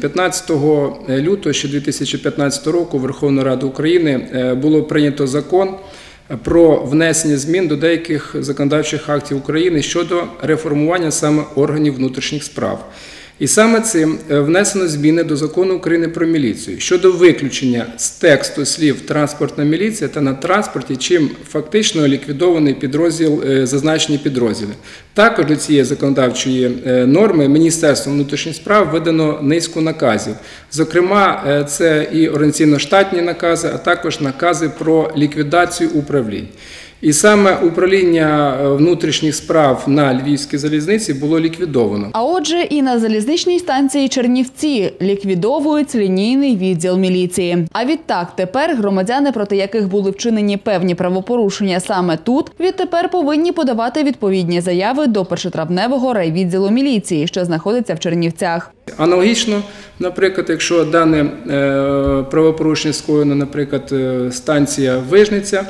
15 лютого ще 2015 року Верховної Ради України е, було прийнято закон про внесення змін до деяких законодавчих актів України щодо реформування саме органів внутрішніх справ. І саме цим е, внесено зміни до закону України про міліцію щодо виключення з тексту слів транспортна міліція та на транспорті, чим фактично ліквідований підрозділ, е, зазначені підрозділи. Також до цієї законодавчої е, норми Міністерством внутрішніх справ видано низку наказів. Зокрема, це і організаційно-штатні накази, а також накази про ліквідацію управлінь. І саме управління е, внутрішніх справ на Львівській залізниці було ліквідовано. А отже, і на залізничній станції Чернівці ліквідовують лінійний відділ міліції. А відтак тепер громадяни, проти яких були вчинені певні правопорушення саме тут, відтепер повинні подавати відповідні заяви до першотравневого райвідділу міліції, що знаходиться в Чернівцях. Аналогічно, наприклад, якщо дане е, правопорушення скоєно, наприклад, е, станція Вижниця,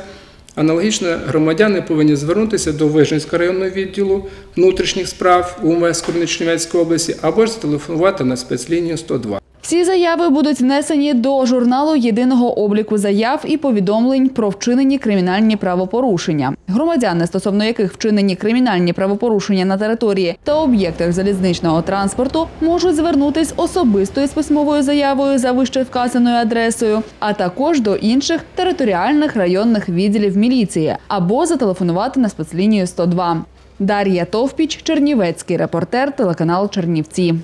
аналогічно громадяни повинні звернутися до Вижницького районного відділу внутрішніх справ УМС Корничнівецької області або ж зателефонувати на спецлінію 102. Всі заяви будуть внесені до журналу єдиного обліку заяв і повідомлень про вчинені кримінальні правопорушення. Громадяни, стосовно яких вчинені кримінальні правопорушення на території та об'єктах залізничного транспорту, можуть звернутись особисто із письмовою заявою за вище вказаною адресою, а також до інших територіальних районних відділів міліції або зателефонувати на спецлінію 102. Дар'я Товпіч, Чернівецький репортер, телеканал Чернівці.